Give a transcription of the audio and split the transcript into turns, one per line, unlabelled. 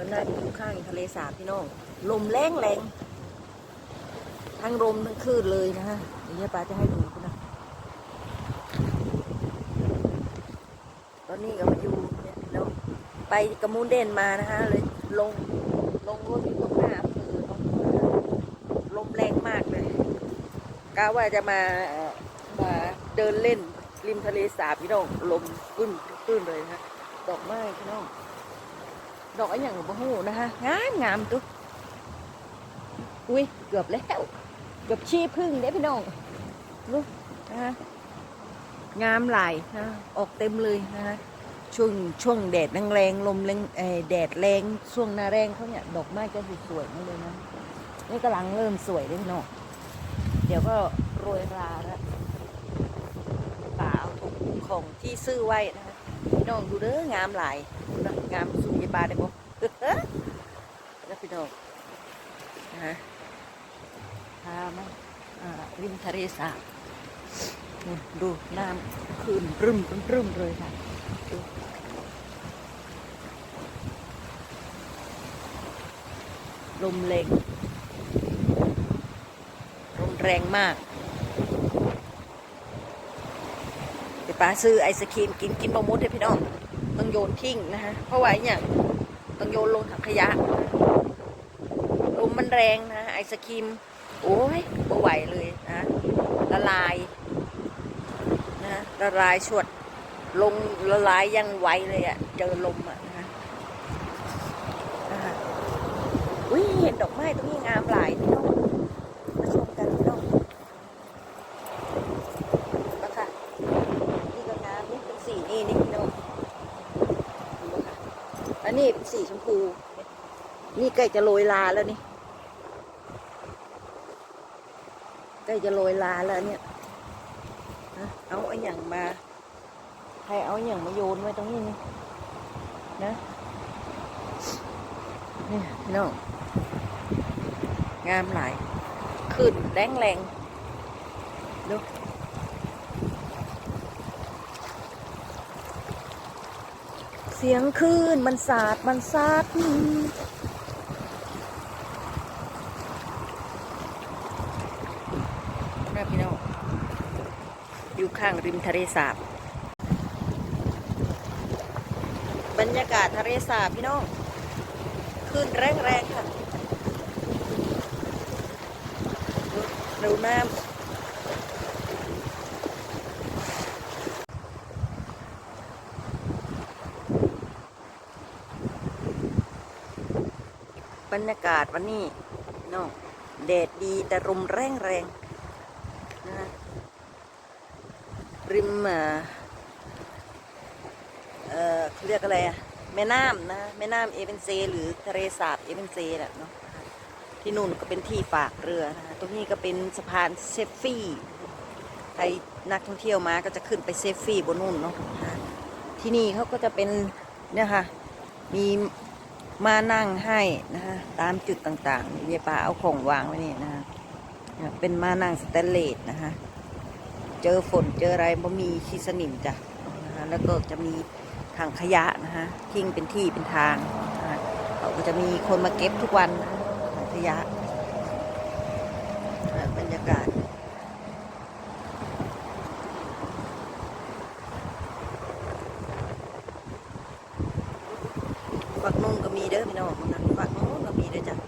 มันน่าจะอยู่ข้างทะเลสาบพี่น้อง ลมแรงแรงทั้งลมทั้งคลื่นเลยนะฮะเดี๋ยวป้าจะให้ดูนะตอนนี้ก็มาอยู่เนี่ยเราไปกระมูลเด่นมานะฮะเลยลงลงรถอยู่ตรงหน้าอำเภอเนาลมแรงมากเลยกะว่าจะมามาเดินเล่นริมทะเลสาบพี่น้องลมขึ้นขึ้นเลยนะดอกไม้พี่น้อง ดอกอะไรอย่างหนูบ่ฮู้นะคะงามงามตุ๊กอุ้ยเกือบแล้วเกือบชี้พึ่งเด้พี่น้องลูกนะคะงามหลายนะออกเต็มเลยนะคะช่วงช่วงแดดแรงลมแรงแดดแรงช่วงหน้าแรงเขาเนี่ยดอกไม้ก็สวยๆมากเลยนะนี่กำลังเริ่มสวยเลยพี่น้องเดี๋ยวก็โรยราล้วป่าเอาถุงของที่ซื้อไว้นะคะพี่น้องดูเด้องามหลายนะ งามสุยาบาได้บ่แล้วพี่น้องนะฮะพามาอ่าริมทะเลสาบดูน้ำคืนรึมรึมรึมเลยค่ะดูลมแรงลมแรงมากเดี๋ยวป้าซื้อไอศครีมกินกินบะมุดให้พี่น้อง ต้องโยนทิ้งนะฮะเพราะว่าอย่างต้องโยนลงถังขยะลมมันแรงนะไอศครีมโอ้ยบ่ไหวเลยนะละลายนะละลายชวดลงละลายยังไหวเลยอะ่ะเจอลมอะ่ะนะฮะนะคะอุ้ยเห็นดอกไม้ตรงนี้งามหลายพี่น้องมาชมกันพี่น้องมาค่ะ นี่ก็งามนี่เป็นสีนี่นี่พี่น้องดูนะคะ อันนี้เป็นสีชมพู นี่ใกล้จะโรยลาแล้วนี่ใกล้จะโรยลาแล้วเนี่ยเอาไอ้อย่างมาให้เอาอย่างมาโยนไว้ตรงนี้นี่นะนี่พี่น้องงามหลายขึ้นแรงแรงดู เสียงคลื่นมันสาด มันซัดนะพี่น้องอยู่ข้างริมทะเลสาบ บรรยากาศทะเลสาบพี่น้องคลื่นแรงๆค่ะดูน้ำ บรรยากาศวันนี้เนาะแดดดีแต่ลมแรงแรงนะฮะริมเอ่อเขาเรียกอะไรอะแม่น้ำนะแม่น้ำเอเวนเซ หรือทะเลสาบเอเวนเซแหละเนาะที่นู่นก็เป็นที่ฝากเรือนะตรงนี้ก็เป็นสะพานเซฟฟี่ใครนักท่องเที่ยวมาก็จะขึ้นไปเซฟฟี่บนนู่นเนาะที่นี่เขาก็จะเป็นเนี่ยค่ะมี มานั่งให้นะฮะตามจุดต่างๆเยป้าเอาของวางไว้นี่นะฮะเป็นมานั่งสแตนเลสนะฮะเจอฝนเจออะไรบ่มีขี้สนิมจ้ะนะฮะแล้วก็จะมีถังขยะนะฮะทิ้งเป็นที่เป็นทางนะะเขาก็จะมีคนมาเก็บทุกวันนะถังขยะบรรยากาศ ฝักนุ่งก็มีเด้อพี่น้องมันฝักนุ่งก็มีเด้อจ้ะ